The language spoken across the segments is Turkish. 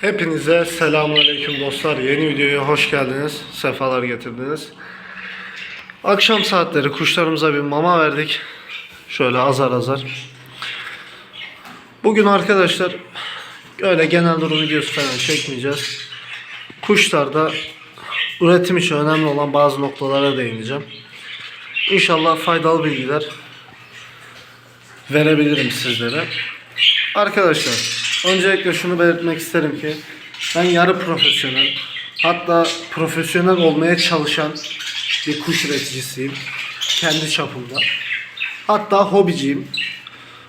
Hepinize selamünaleyküm dostlar. Yeni videoya hoş geldiniz. Sefalar getirdiniz. Akşam saatleri kuşlarımıza bir mama verdik. Şöyle azar azar. Bugün arkadaşlar öyle genel durum videosu falan çekmeyeceğiz. Kuşlarda üretim için önemli olan bazı noktalara değineceğim. İnşallah faydalı bilgiler verebilirim sizlere. Arkadaşlar öncelikle şunu belirtmek isterim ki ben yarı profesyonel hatta profesyonel olmaya çalışan bir kuş üreticisiyim. Kendi çapımda. Hatta hobiciyim.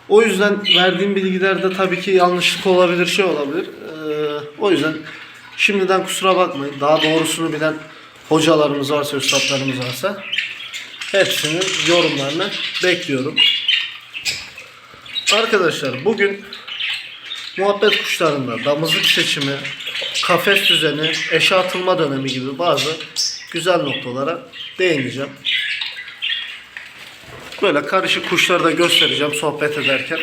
O yüzden verdiğim bilgilerde tabii ki yanlışlık olabilir, şey olabilir. Ee, o yüzden şimdiden kusura bakmayın. Daha doğrusunu bilen hocalarımız varsa, üstadlarımız varsa hepsinin yorumlarını bekliyorum. Arkadaşlar bugün muhabbet kuşlarında damızlık seçimi, kafes düzeni, eşe atılma dönemi gibi bazı güzel noktalara değineceğim. Böyle karışık kuşları da göstereceğim sohbet ederken.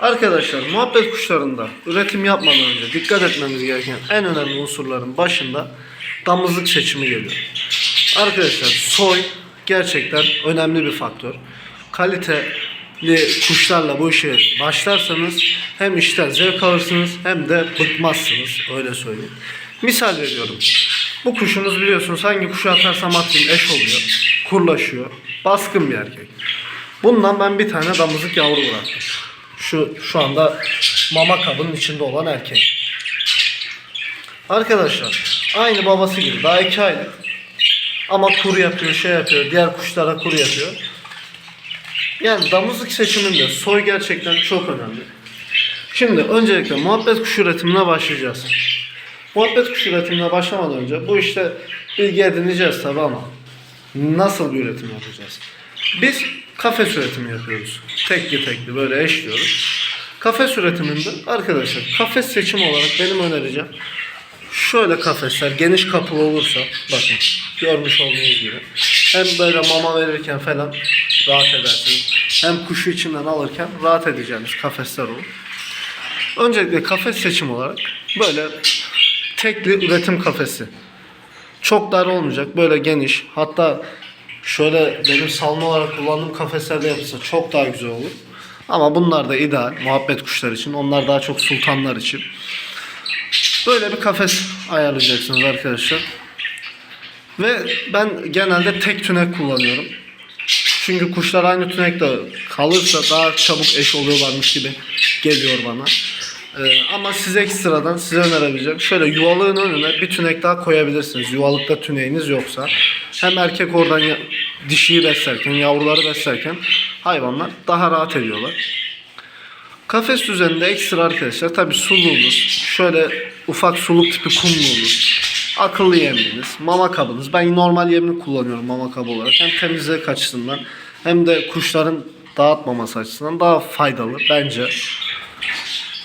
Arkadaşlar muhabbet kuşlarında üretim yapmadan önce dikkat etmemiz gereken en önemli unsurların başında damızlık seçimi geliyor. Arkadaşlar soy gerçekten önemli bir faktör. Kaliteli kuşlarla bu işe başlarsanız hem işten zevk alırsınız hem de bıkmazsınız öyle söyleyeyim. Misal veriyorum. Bu kuşunuz biliyorsunuz hangi kuşu atarsam atayım eş oluyor. Kurlaşıyor. Baskın bir erkek. Bundan ben bir tane damızlık yavru bıraktım. Şu şu anda mama kabının içinde olan erkek. Arkadaşlar aynı babası gibi daha iki aylık. Ama kuru yapıyor, şey yapıyor, diğer kuşlara kuru yapıyor. Yani damızlık seçiminde soy gerçekten çok önemli. Şimdi öncelikle muhabbet kuş üretimine başlayacağız. Muhabbet kuş üretimine başlamadan önce bu işte bilgi edineceğiz tabi ama nasıl bir üretim yapacağız? Biz kafes üretimi yapıyoruz. Tekli tekli böyle eşliyoruz. Kafes üretiminde arkadaşlar kafes seçimi olarak benim önereceğim şöyle kafesler geniş kapılı olursa bakın görmüş olduğunuz gibi hem böyle mama verirken falan rahat edersiniz. Hem kuşu içinden alırken rahat edeceğiniz kafesler olur. Öncelikle kafes seçim olarak böyle tekli üretim kafesi. Çok dar olmayacak böyle geniş hatta şöyle benim salma olarak kullandığım kafeslerde yapılsa çok daha güzel olur. Ama bunlar da ideal muhabbet kuşlar için. Onlar daha çok sultanlar için. Böyle bir kafes ayarlayacaksınız arkadaşlar. Ve ben genelde tek tünek kullanıyorum. Çünkü kuşlar aynı tünekte kalırsa daha çabuk eş oluyorlarmış gibi geliyor bana. Ee, ama size ekstradan size önerebileceğim. Şöyle yuvalığın önüne bir tünek daha koyabilirsiniz. Yuvalıkta tüneğiniz yoksa. Hem erkek oradan ya- dişiyi beslerken, yavruları beslerken hayvanlar daha rahat ediyorlar. Kafes düzeninde ekstra arkadaşlar tabi suluğunuz şöyle ufak suluk tipi kumluğunuz akıllı yeminiz mama kabınız ben normal yemini kullanıyorum mama kabı olarak hem temizlik açısından hem de kuşların dağıtmaması açısından daha faydalı bence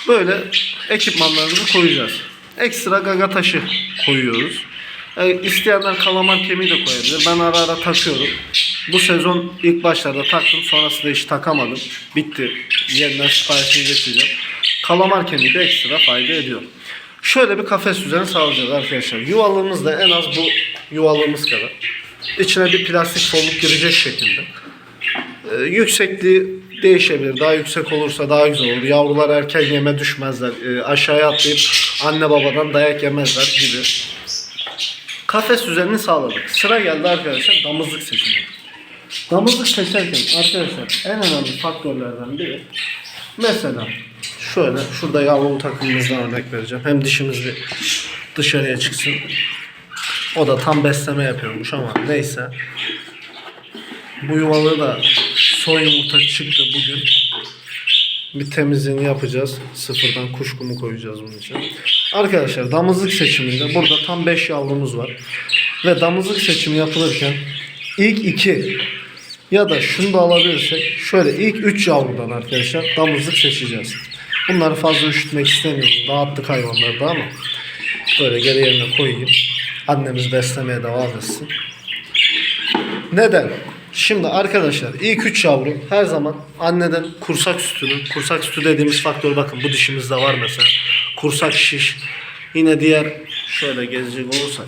böyle ekipmanlarımızı koyacağız ekstra gaga taşı koyuyoruz e, isteyenler kalamar kemiği de koyabilir. Ben ara ara takıyorum. Bu sezon ilk başlarda taktım. Sonrasında hiç takamadım. Bitti. Yeniden siparişini getireceğim. Kalamar kemiği de ekstra fayda ediyor. Şöyle bir kafes düzeni sağlayacağız arkadaşlar. Yuvalığımız da en az bu yuvalığımız kadar. İçine bir plastik folluk girecek şekilde. Ee, yüksekliği değişebilir. Daha yüksek olursa daha güzel olur. Yavrular erken yeme düşmezler. Ee, aşağıya atlayıp anne babadan dayak yemezler gibi. Kafes düzenini sağladık. Sıra geldi arkadaşlar damızlık seçimi. Damızlık seçerken arkadaşlar en önemli faktörlerden biri mesela şöyle şurada yavrulu takımımızdan örnek vereceğim. Hem dişimiz bir dışarıya çıksın. O da tam besleme yapıyormuş ama neyse. Bu yuvalığı da soy yumurta çıktı bugün. Bir temizliğini yapacağız. Sıfırdan kuş kumu koyacağız bunun için. Arkadaşlar damızlık seçiminde burada tam 5 yavrumuz var. Ve damızlık seçimi yapılırken ilk 2 ya da şunu da alabilirsek şöyle ilk 3 yavrudan arkadaşlar damızlık seçeceğiz. Bunları fazla üşütmek istemiyorum. Dağıttık hayvanları da ama böyle geri yerine koyayım. Annemiz beslemeye devam etsin. Neden? Şimdi arkadaşlar ilk üç yavru her zaman anneden kursak sütünü, kursak sütü dediğimiz faktör bakın bu dişimizde var mesela. Kursak şiş. Yine diğer şöyle gezecek olursak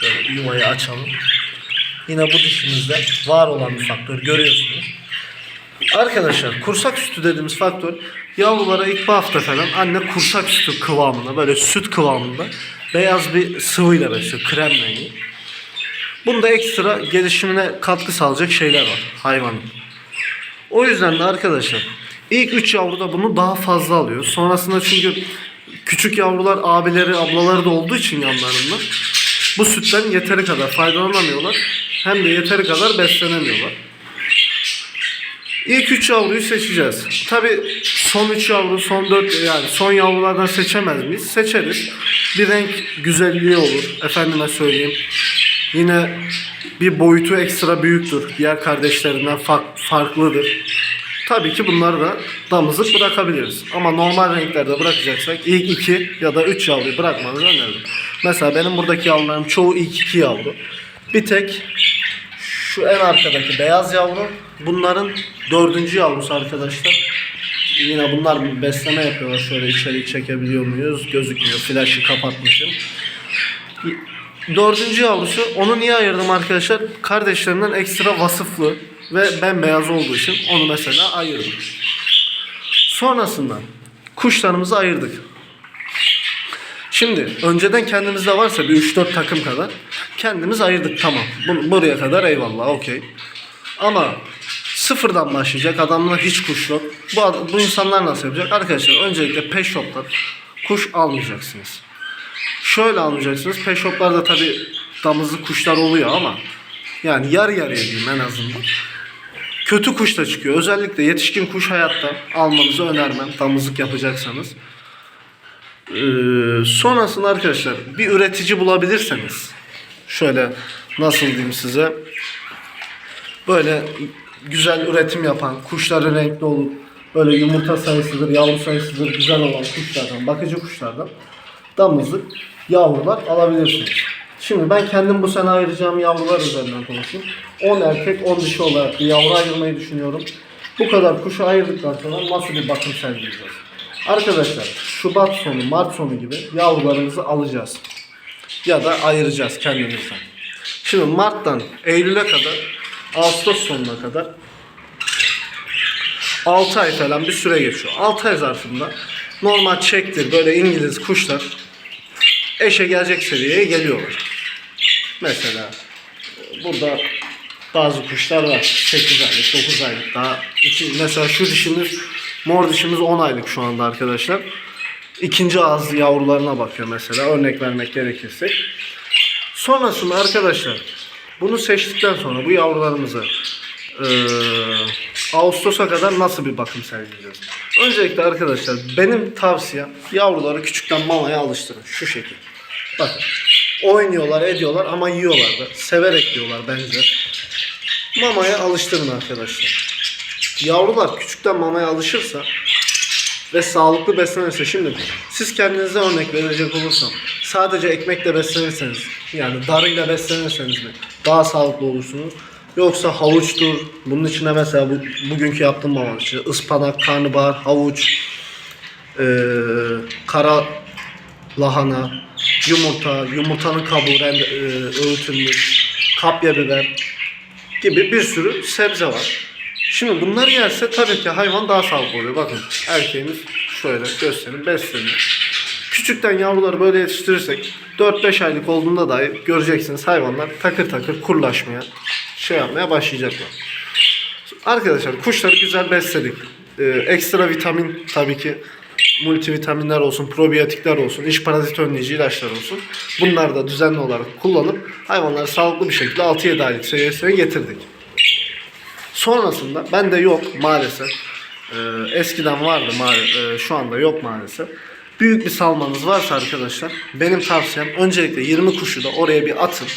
şöyle yuvayı açalım. Yine bu dişimizde var olan bir faktör görüyorsunuz. Arkadaşlar kursak sütü dediğimiz faktör yavrulara ilk bir hafta falan anne kursak sütü kıvamında böyle süt kıvamında beyaz bir sıvıyla besliyor krem rengi. Bunda ekstra gelişimine katkı sağlayacak şeyler var hayvanın. O yüzden de arkadaşlar ilk 3 yavru da bunu daha fazla alıyor. Sonrasında çünkü küçük yavrular abileri ablaları da olduğu için yanlarında bu sütten yeteri kadar faydalanamıyorlar. Hem de yeteri kadar beslenemiyorlar. İlk 3 yavruyu seçeceğiz. Tabi son 3 yavru, son 4 yani son yavrulardan seçemez miyiz? Seçeriz. Bir renk güzelliği olur. Efendime söyleyeyim. Yine bir boyutu ekstra büyüktür. Diğer kardeşlerinden fa- farklıdır. Tabii ki bunları da damızlık bırakabiliriz. Ama normal renklerde bırakacaksak ilk 2 ya da 3 yavruyu bırakmanızı öneririm. Mesela benim buradaki yavrularım çoğu ilk 2 yavru. Bir tek şu en arkadaki beyaz yavru bunların dördüncü yavrusu arkadaşlar. Yine bunlar bir besleme yapıyorlar. Şöyle içeri çekebiliyor muyuz? Gözükmüyor. Flaşı kapatmışım. Dördüncü yavrusu onu niye ayırdım arkadaşlar? Kardeşlerinden ekstra vasıflı ve bembeyaz olduğu için onu mesela ayırdım. Sonrasında kuşlarımızı ayırdık. Şimdi önceden kendimizde varsa bir 3-4 takım kadar kendimiz ayırdık tamam. Bu, buraya kadar eyvallah okey. Ama sıfırdan başlayacak adamlar hiç kuş yok. Bu, ad- bu insanlar nasıl yapacak? Arkadaşlar öncelikle pet shop'tan kuş almayacaksınız. Şöyle almayacaksınız. Pet shop'larda tabi damızlı kuşlar oluyor ama yani yarı yarıya diyeyim en azından. Kötü kuş da çıkıyor. Özellikle yetişkin kuş hayatta almanızı önermem damızlık yapacaksanız. Ee, sonrasında arkadaşlar bir üretici bulabilirseniz şöyle nasıl diyeyim size böyle güzel üretim yapan kuşları renkli olup böyle yumurta sayısıdır yavru sayısıdır güzel olan kuşlardan bakıcı kuşlardan damızlık yavrular alabilirsiniz. Şimdi ben kendim bu sene ayıracağım yavrular üzerinden konuşayım. 10 erkek 10 dişi olarak bir yavru ayırmayı düşünüyorum. Bu kadar kuşu ayırdıktan sonra nasıl bir bakım sergileyeceğiz? Arkadaşlar Şubat sonu Mart sonu gibi yavrularımızı alacağız. Ya da ayıracağız kendimizden. Şimdi Mart'tan Eylül'e kadar Ağustos sonuna kadar 6 ay falan bir süre geçiyor. 6 ay zarfında normal çektir böyle İngiliz kuşlar eşe gelecek seviyeye geliyorlar. Mesela burada bazı kuşlar var. 8 aylık, 9 aylık daha. iki, mesela şu dişimiz, mor dişimiz 10 aylık şu anda arkadaşlar. İkinci ağız yavrularına bakıyor mesela örnek vermek gerekirse. Sonrasında arkadaşlar bunu seçtikten sonra bu yavrularımızı eee, Ağustos'a kadar nasıl bir bakım sergileyeceğiz? Öncelikle arkadaşlar benim tavsiyem yavruları küçükten mamaya alıştırın şu şekilde. Bakın oynuyorlar ediyorlar ama yiyorlar da severek yiyorlar bence. Mamaya alıştırın arkadaşlar. Yavrular küçükten mamaya alışırsa ve sağlıklı beslenirse şimdi siz kendinize örnek verecek olursam sadece ekmekle beslenirseniz yani darıyla beslenirseniz mi daha sağlıklı olursunuz yoksa havuçtur bunun içine mesela bu, bugünkü yaptığım mama işte ıspanak, karnabahar, havuç eee, kara lahana, yumurta, yumurtanın kabuğu eee, öğütülmüş, kapya biber gibi bir sürü sebze var. Şimdi bunları yerse tabii ki hayvan daha sağlıklı oluyor. Bakın erkeğimiz şöyle göstereyim besleniyor. Küçükten yavruları böyle yetiştirirsek 4-5 aylık olduğunda dahi göreceksiniz hayvanlar takır takır kurlaşmaya şey yapmaya başlayacaklar. Arkadaşlar kuşları güzel besledik. Ee, ekstra vitamin tabii ki multivitaminler olsun, probiyotikler olsun, iç parazit önleyici ilaçlar olsun. Bunları da düzenli olarak kullanıp hayvanları sağlıklı bir şekilde 6-7 aylık seviyesine getirdik. Sonrasında bende yok maalesef. Ee, eskiden vardı maalesef. şu anda yok maalesef. Büyük bir salmanız varsa arkadaşlar benim tavsiyem öncelikle 20 kuşu da oraya bir atın.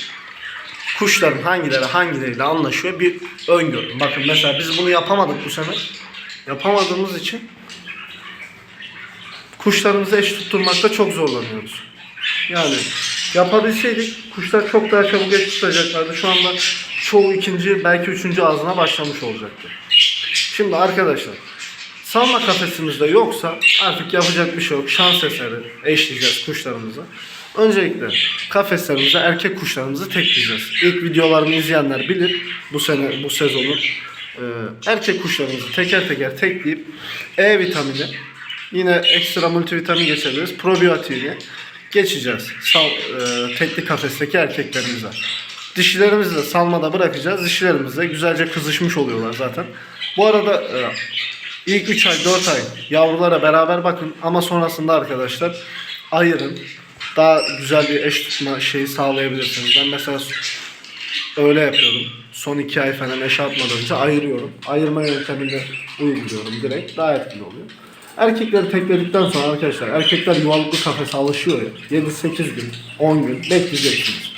Kuşların hangileri hangileriyle anlaşıyor bir öngörün. Bakın mesela biz bunu yapamadık bu sene. Yapamadığımız için kuşlarımızı eş tutturmakta çok zorlanıyoruz. Yani yapabilseydik kuşlar çok daha çabuk eş tutacaklardı. Şu anda çoğu ikinci belki üçüncü ağzına başlamış olacaktı. Şimdi arkadaşlar salma kafesimizde yoksa artık yapacak bir şey yok. Şans eseri eşleyeceğiz kuşlarımızı. Öncelikle kafeslerimize erkek kuşlarımızı tekleyeceğiz. İlk videolarımı izleyenler bilir bu sene bu sezonun e, erkek kuşlarımızı teker teker tekleyip E vitamini yine ekstra multivitamin geçebiliriz. Probiyotiğini geçeceğiz. Sal, e, tekli kafesteki erkeklerimize. Dişilerimizi de salmada bırakacağız. Dişilerimiz de güzelce kızışmış oluyorlar zaten. Bu arada e, ilk 3 ay 4 ay yavrulara beraber bakın ama sonrasında arkadaşlar ayırın. Daha güzel bir eş tutma şeyi sağlayabilirsiniz. Ben mesela öyle yapıyorum. Son 2 ay falan eşe atmadan önce ayırıyorum. Ayırma yöntemini uyguluyorum direkt. Daha etkili oluyor. Erkekleri tekledikten sonra arkadaşlar erkekler yuvalıklı kafese alışıyor ya. 7-8 gün, 10 gün bekleyeceksiniz.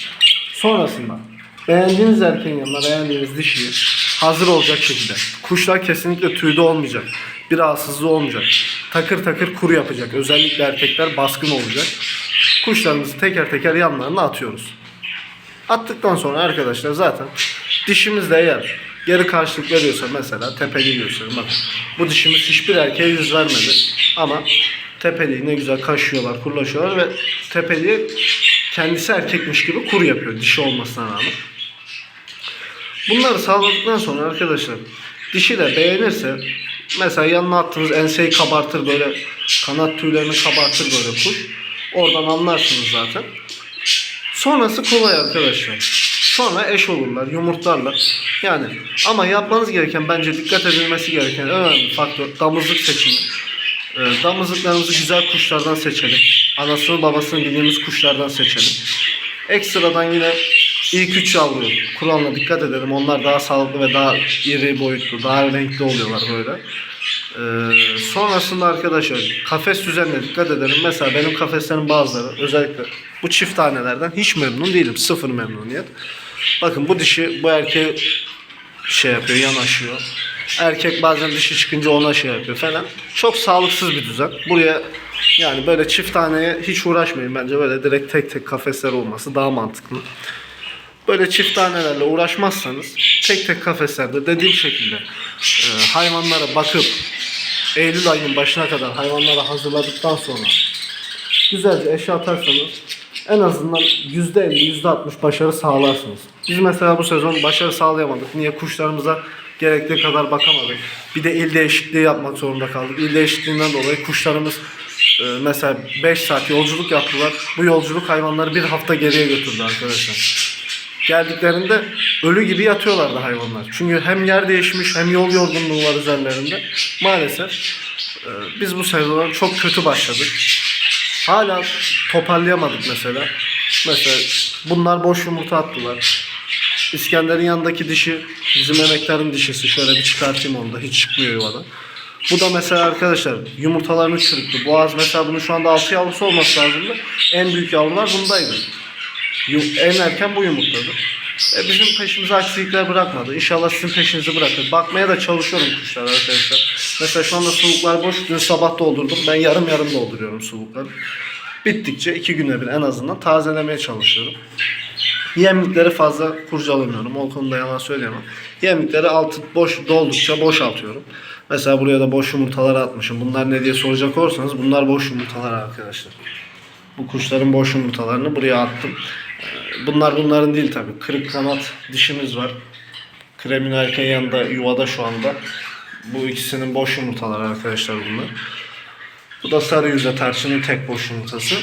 Sonrasında beğendiğiniz erkeğin yanına beğendiğiniz dişiyi hazır olacak şekilde. Kuşlar kesinlikle tüyde olmayacak. Bir rahatsızlığı olmayacak. Takır takır kuru yapacak. Özellikle erkekler baskın olacak. Kuşlarımızı teker teker yanlarına atıyoruz. Attıktan sonra arkadaşlar zaten dişimiz de eğer geri karşılık veriyorsa mesela tepeli gösterin bak bu dişimiz hiçbir erkeğe yüz vermedi ama tepeliği ne güzel kaşıyorlar kurlaşıyorlar ve tepeliği kendisi erkekmiş gibi kur yapıyor dişi olmasına rağmen. Bunları sağladıktan sonra arkadaşlar dişi de beğenirse mesela yanına attığınız enseyi kabartır böyle kanat tüylerini kabartır böyle kuş. Oradan anlarsınız zaten. Sonrası kolay arkadaşlar. Sonra eş olurlar, yumurtlarlar. Yani ama yapmanız gereken bence dikkat edilmesi gereken en önemli faktör damızlık seçimi. Ee, damızlıklarımızı güzel kuşlardan seçelim. Anasını babasını bildiğimiz kuşlardan seçelim. Ekstradan yine ilk üç yavru Kur'an'la dikkat edelim. Onlar daha sağlıklı ve daha iri boyutlu, daha renkli oluyorlar böyle. Ee, sonrasında arkadaşlar kafes düzenine dikkat edelim. Mesela benim kafeslerin bazıları özellikle bu çift tanelerden hiç memnun değilim. Sıfır memnuniyet. Bakın bu dişi bu erkeğe şey yapıyor, yanaşıyor. Erkek bazen dişi çıkınca ona şey yapıyor falan. Çok sağlıksız bir düzen. Buraya yani böyle çift taneye hiç uğraşmayın bence. Böyle direkt tek tek kafesler olması daha mantıklı. Böyle çift tanelerle uğraşmazsanız tek tek kafeslerde dediğim şekilde e, hayvanlara bakıp Eylül ayının başına kadar hayvanları hazırladıktan sonra güzelce eşe atarsanız en azından %50, %60 başarı sağlarsınız. Biz mesela bu sezon başarı sağlayamadık. Niye? Kuşlarımıza gerektiği kadar bakamadık. Bir de il değişikliği yapmak zorunda kaldık. İl değişikliğinden dolayı kuşlarımız e, mesela 5 saat yolculuk yaptılar. Bu yolculuk hayvanları bir hafta geriye götürdü arkadaşlar. Geldiklerinde ölü gibi yatıyorlardı hayvanlar. Çünkü hem yer değişmiş hem yol yorgunluğu var üzerlerinde. Maalesef e, biz bu sezona çok kötü başladık. Hala toparlayamadık mesela. Mesela bunlar boş yumurta attılar. İskender'in yanındaki dişi bizim emeklerin dişisi. Şöyle bir çıkartayım onu da. Hiç çıkmıyor yuvadan. Bu da mesela arkadaşlar yumurtalarını çürüttü. Boğaz mesela bunun şu anda 6 yavrusu olması lazımdı. En büyük yavrular bundaydı. En erken bu yumurtladı. E bizim peşimize aksilikler bırakmadı. İnşallah sizin peşinizi bırakır. Bakmaya da çalışıyorum kuşlara arkadaşlar. Mesela şu anda suluklar boş. Dün sabah doldurdum. Ben yarım yarım dolduruyorum sulukları. Bittikçe iki güne bir en azından tazelemeye çalışıyorum. Yemlikleri fazla kurcalamıyorum. O konuda yalan söyleyemem. Yemlikleri altı boş doldukça boşaltıyorum. Mesela buraya da boş yumurtalar atmışım. Bunlar ne diye soracak olursanız bunlar boş yumurtalar arkadaşlar. Bu kuşların boş yumurtalarını buraya attım. Bunlar bunların değil tabi. Kırık kanat dişimiz var. Kremin erkeğin yanında yuvada şu anda. Bu ikisinin boş yumurtaları arkadaşlar bunlar. Bu da sarı yüze tarçının tek boş yumurtası.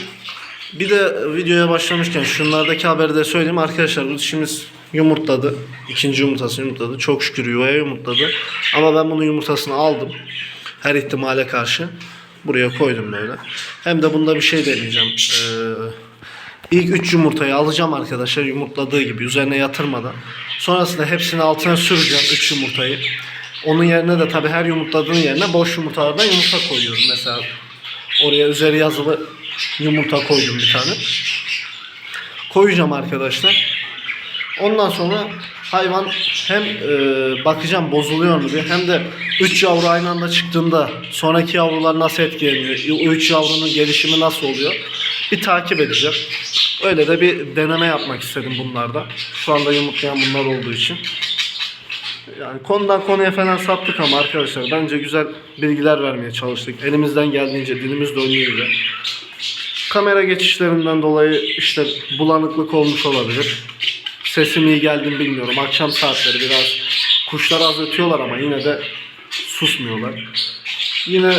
Bir de videoya başlamışken şunlardaki haberi de söyleyeyim. Arkadaşlar bu dişimiz yumurtladı. İkinci yumurtası yumurtladı. Çok şükür yuvaya yumurtladı. Ama ben bunun yumurtasını aldım. Her ihtimale karşı. Buraya koydum böyle. Hem de bunda bir şey deneyeceğim. Ee, ilk 3 yumurtayı alacağım arkadaşlar yumurtladığı gibi üzerine yatırmadan. Sonrasında hepsini altına süreceğim 3 yumurtayı. Onun yerine de tabi her yumurtladığın yerine boş yumurtalardan yumurta koyuyorum. Mesela oraya üzeri yazılı yumurta koydum bir tane. Koyacağım arkadaşlar. Ondan sonra hayvan hem e, bakacağım bozuluyor mu diye hem de 3 yavru aynı anda çıktığında sonraki yavrular nasıl etkileniyor, o 3 yavrunun gelişimi nasıl oluyor bir takip edeceğim. Öyle de bir deneme yapmak istedim bunlarda. Şu anda yumurtlayan bunlar olduğu için. Yani konudan konuya falan saptık ama arkadaşlar bence güzel bilgiler vermeye çalıştık. Elimizden geldiğince, dilimiz döndüğünce. Kamera geçişlerinden dolayı işte bulanıklık olmuş olabilir. Sesim iyi geldi mi bilmiyorum. Akşam saatleri biraz kuşlar az ötüyorlar ama yine de susmuyorlar. Yine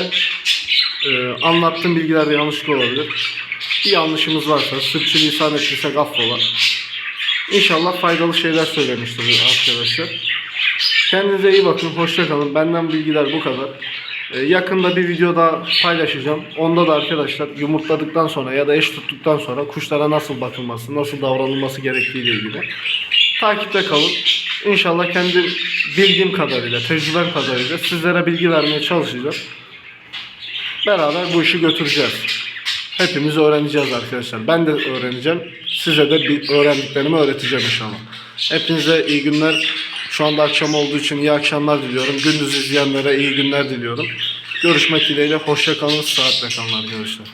e, anlattığım bilgilerde yanlışlık olabilir. Bir yanlışımız varsa, sürçülisan ettiysek affola. İnşallah faydalı şeyler söylemiştir arkadaşlar. Kendinize iyi bakın, hoşça kalın. Benden bilgiler bu kadar. Ee, yakında bir video daha paylaşacağım. Onda da arkadaşlar yumurtladıktan sonra ya da eş tuttuktan sonra kuşlara nasıl bakılması, nasıl davranılması gerektiği ile ilgili. Takipte kalın. İnşallah kendi bildiğim kadarıyla, tecrübem kadarıyla sizlere bilgi vermeye çalışacağım. Beraber bu işi götüreceğiz. Hepimiz öğreneceğiz arkadaşlar. Ben de öğreneceğim. Size de bir öğrendiklerimi öğreteceğim inşallah. Hepinize iyi günler. Şu anda akşam olduğu için iyi akşamlar diliyorum. Gündüz izleyenlere iyi günler diliyorum. Görüşmek dileğiyle. Hoşça kalın. Saatle kalın arkadaşlar.